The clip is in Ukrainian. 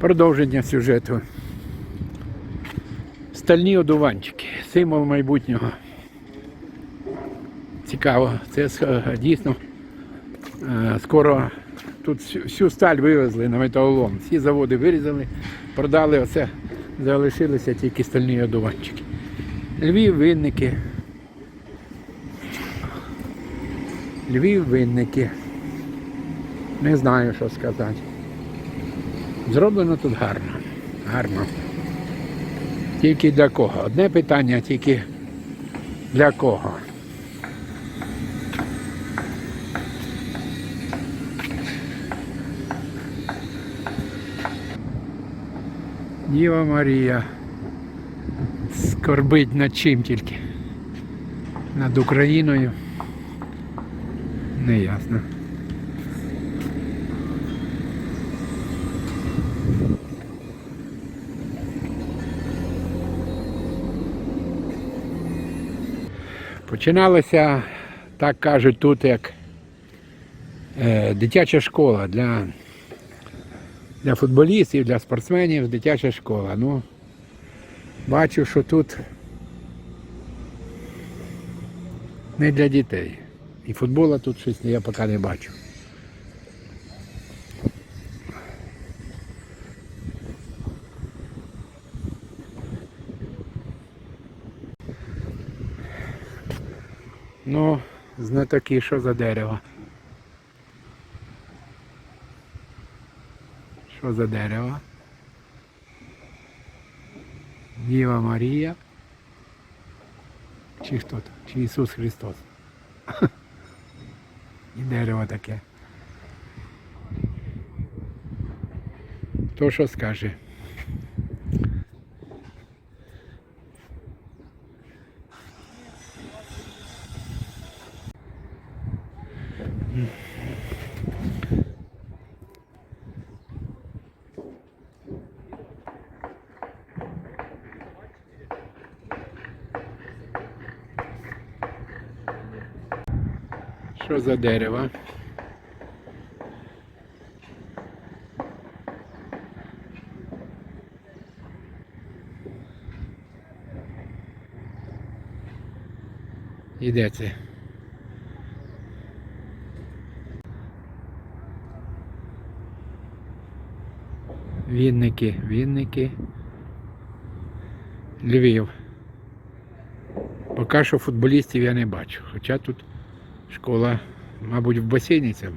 Продовження сюжету. Стальні одуванчики, символ майбутнього. Цікаво, це дійсно е, скоро тут всю сталь вивезли на металолом. Всі заводи вирізали, продали оце, залишилися тільки стальні одуванчики. Львів, винники. Львів, винники. Не знаю, що сказати. Зроблено тут гарно. Гарно. Тільки для кого? Одне питання тільки для кого. Діва Марія скорбить над чим тільки. Над Україною. Неясно. Починалося, так кажуть, тут як е, дитяча школа для, для футболістів, для спортсменів, дитяча школа. Ну, бачу, що тут не для дітей. І футбола тут щось я поки не бачу. Ну, знатоки, що за дерево. Що за дерево? Діва Марія. Чи хто там? Чи Ісус Христос? І дерево таке. Хто що скаже? Що за дерево? І де це? Вінники, Вінники. Львів. Поки що футболістів я не бачу. Хоча тут школа, мабуть, в басейні це